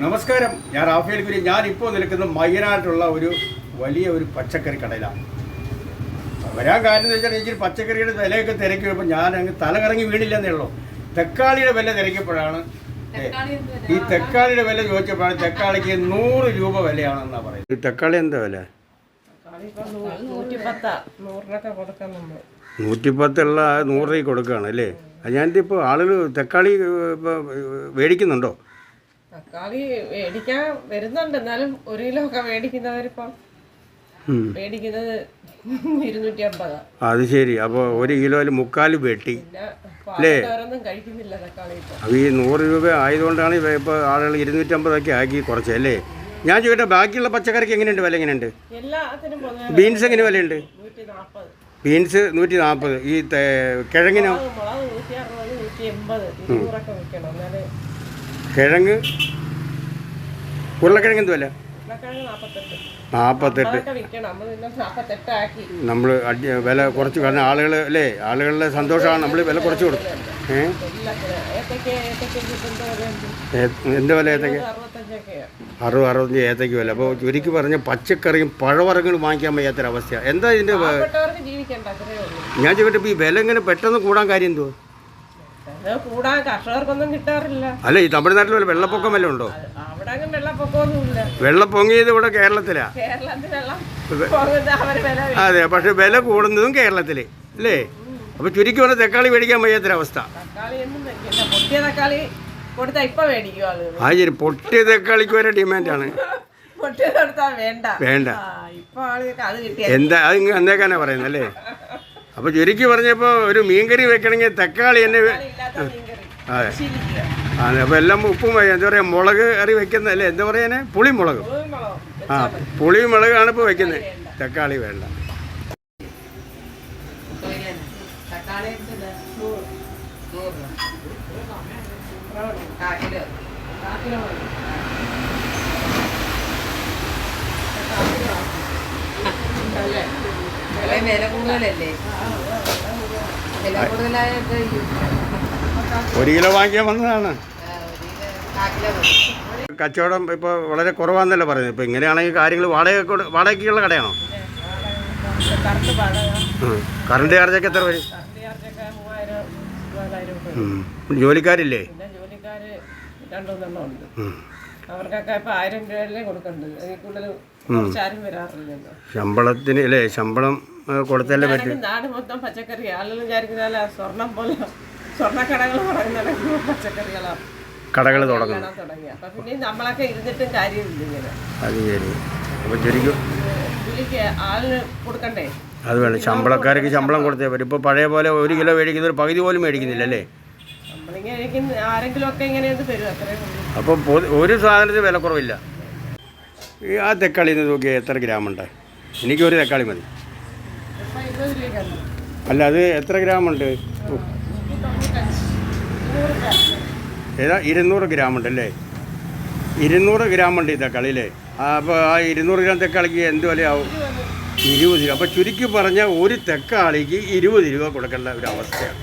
നമസ്കാരം. ഞാൻ റാഫേൽ കുരി ഞാൻ ഇപ്പോൾ നിൽക്കുന്ന മയനാട്ടുള്ള ഒരു വലിയ ഒരു പച്ചക്കറി കടയിലാണ്. വരാൻ കാര്യം എന്ന് വെച്ചാൽ എനിക്ക് പച്ചക്കറിയുടെ വിലയൊക്കെ തിരക്കിയപ്പോൾ ഞാൻ അങ്ങ് തലകറങ്ങി വീണില്ലെന്നേ ഉള്ളൂ. തക്കാളിയുടെ വില തിരക്കിയപ്പോഴാണ് ഈ തക്കാളിയുടെ വില ചോദിച്ചപ്പോഴാണ് തക്കാളിക്ക് നൂറ് രൂപ വിലയാണെന്നാണ് പറയുന്നത്. ഈ തക്കാളി എന്താ വില? നൂറ്റിപ്പത്തുള്ള നൂറ് രൂപ കൊടുക്കുകയാണ് അല്ലേ? ഞാനിപ്പോൾ ആളുകൾ തക്കാളി ഇപ്പോൾ മേടിക്കുന്നുണ്ടോ? തക്കാളി മേടിക്കാൻ വരുന്നുണ്ട്. എന്നാലും ഒരു കിലോ ഒക്കെ മേടിക്കുന്നവരിപ്പം. മേടിക്കുന്നത് ഇരുന്നൂറ്റി അമ്പതാ അത് ശരി. അപ്പോൾ ഒരു കിലോയിൽ മുക്കാൽ വെട്ടി അപ്പൊ കഴിക്കുന്നില്ല തക്കാളി ഇപ്പം. അപ്പോൾ ഈ നൂറ് രൂപ ആയതുകൊണ്ടാണ് ഇപ്പൊ ഇപ്പോൾ ആളുകൾ ഇരുന്നൂറ്റമ്പതൊക്കെ ആക്കി കുറച്ച് അല്ലേ? ഞാൻ ചോദിക്കട്ടെ ബാക്കിയുള്ള പച്ചക്കറിക്ക് എങ്ങനെയുണ്ട് വില എങ്ങനെയുണ്ട്? ബീൻസ് എങ്ങനെ വിലയുണ്ട്? ബീൻസ് നൂറ്റി നാൽപ്പത് ഈ കിഴങ്ങിനോ കിഴങ്ങ്? ഉരുളക്കിഴങ്ങ് എന്ത് വില ഉരുളക്കിഴങ്ങ് നാൽപ്പത്തെട്ട് നമ്മൾ അടി വില കുറച്ച് കാരണം ആളുകൾ അല്ലേ? ആളുകളുടെ സന്തോഷമാണ്. നമ്മൾ വില കുറച്ച് കൊടുക്കും ഏ? എന്ത് വില ഏത്തക്ക അറുപത് അറുപത്തഞ്ച് ഏത്തയ്ക്ക് വില. അപ്പോൾ ചുരുക്കി പറഞ്ഞ പച്ചക്കറിയും പഴവർഗങ്ങളും വാങ്ങിക്കാൻ വയ്യാത്തൊരവസ്ഥ എന്താ ഇതിന്റെ ഞാൻ ചോദിച്ചപ്പോ ഈ വില ഇങ്ങനെ പെട്ടെന്ന് കൂടാൻ കാര്യം എന്തോ അത് കർഷകർക്കൊന്നും കിട്ടാറില്ല. അല്ല ഈ തമിഴ്നാട്ടിൽ വല്ല വെള്ളപ്പൊക്കം വല്ലതും ഉണ്ടോ? അവിടെ അങ്ങ് വെള്ളപ്പൊക്കമൊന്നുമില്ല വെള്ളം പൊങ്ങിയത് ഇവിടെ കേരളത്തിലാ? കേരളത്തിൽ വെള്ളം പോകുന്ന അവർ വില വെ- അതെ പക്ഷെ വില കൂടുന്നതും കേരളത്തിൽ അല്ലേ? അപ്പോൾ ചുരുക്കി പറഞ്ഞാൽ തക്കാളി മേടിക്കാൻ വയ്യാത്തൊരവസ്ഥ. തക്കാളി ഒന്നും വെക്കില്ല പൊട്ടിയ തക്കാളി കൊടുത്താ ഇപ്പൊ മേടിക്കും ആളുകൾ ആ ശരി. പൊട്ടിയ തക്കാളിക്ക് വരെ ഡിമാൻഡാണ്. പൊട്ടിയത് കൊടുത്താ വേണ്ട. വേണ്ട. ആ ഇപ്പൊ ആളുകൾക്ക് അത് കിട്ടിയ എന്താ അത് ഇങ്ങ് അന്നേക്കാനാ പറയുന്നത് അല്ലേ അപ്പോൾ ചുരുക്കി പറഞ്ഞപ്പോൾ ഒരു മീൻകറി വെക്കണമെങ്കിൽ തക്കാളി തന്നെ അതെ. അതെ അപ്പോൾ എല്ലാം ഉപ്പും എന്താ പറയുക മുളക് കറി വെക്കുന്ന അല്ലേ എന്താ പറയാനെ? പുളിമുളക്. മുളകും മുളകും ആ പുളി മുളകാണ് ഇപ്പോൾ വെക്കുന്നത് തക്കാളി വേണ്ട. കാക്കിലോ മതി അല്ലേ വില വില കൂടുതലല്ലേ വില കൂടുതലായിട്ട് ഒരു കിലോ വാങ്ങിക്കാൻ വന്നതാണ്. കച്ചവടം ഇപ്പോൾ വളരെ കുറവാന്നല്ലേ പറയുന്നത്. ഇപ്പോൾ ഇങ്ങനെയാണെങ്കിൽ കാര്യങ്ങൾ വാടക വാടകയ്ക്കുള്ള കടയാണോ? കറണ്ട് ചാർജൊക്കെ എത്ര വരും. ജോലിക്കാരില്ലേ? പിന്നെ ജോലിക്കാര് രണ്ടുമൂന്നെണ്ണം ഉണ്ട്. ഉം. അവർക്കൊക്കെ ഇപ്പൊ ആയിരം രൂപയല്ലേ കൊടുക്കണ്ടത്. അതിൽ കൂടുതൽ ശമ്പളത്തിന് അല്ലേ? ശമ്പളം കൊടുത്തല്ലേ പറ്റും. നാട് മൊത്തം പച്ചക്കറി. ആളുകൾ വിചാരിക്കുന്ന സ്വർണം പോലെ. സ്വർണക്കടകൾ പറയുന്ന പച്ചക്കറികളാണ് കടകൾ തുടങ്ങും. തുടങ്ങി. പിന്നെ നമ്മളൊക്കെ ഇരുന്നിട്ടും കാര്യമില്ല അത് ശരി. അപ്പോൾ ശരിക്കും ആളിന് കൊടുക്കണ്ടേ? അത് വേണം. ശമ്പളക്കാർക്ക് ശമ്പളം കൊടുത്തേ പറ്റും. ഇപ്പോൾ പഴയ പോലെ ഒരു കിലോ മേടിക്കുന്ന ഒരു പകുതി പോലും മേടിക്കുന്നില്ല അല്ലേ? അപ്പോൾ ഒരു സാധനത്തിന് വില കുറവില്ല ഈ ആ തക്കാളി നോക്കിയാൽ എത്ര ഗ്രാമുണ്ട്? എനിക്കൊരു തക്കാളി മതി. അല്ല അത് എത്ര ഗ്രാം ഉണ്ട് ഏതാ? ഇരുന്നൂറ് ഗ്രാമുണ്ട് അല്ലേ? ഇരുന്നൂറ് ഗ്രാമുണ്ട് ഈ തക്കാളി അല്ലേ? അപ്പോൾ ആ ഇരുന്നൂറ് ഗ്രാം തക്കാളിക്ക് എന്ത് വിലയാവും? ഇരുപത് രൂപ. അപ്പോൾ ചുരുക്കി പറഞ്ഞാൽ ഒരു തക്കാളിക്ക് ഇരുപത് രൂപ കൊടുക്കേണ്ട ഒരു അവസ്ഥയാണ്.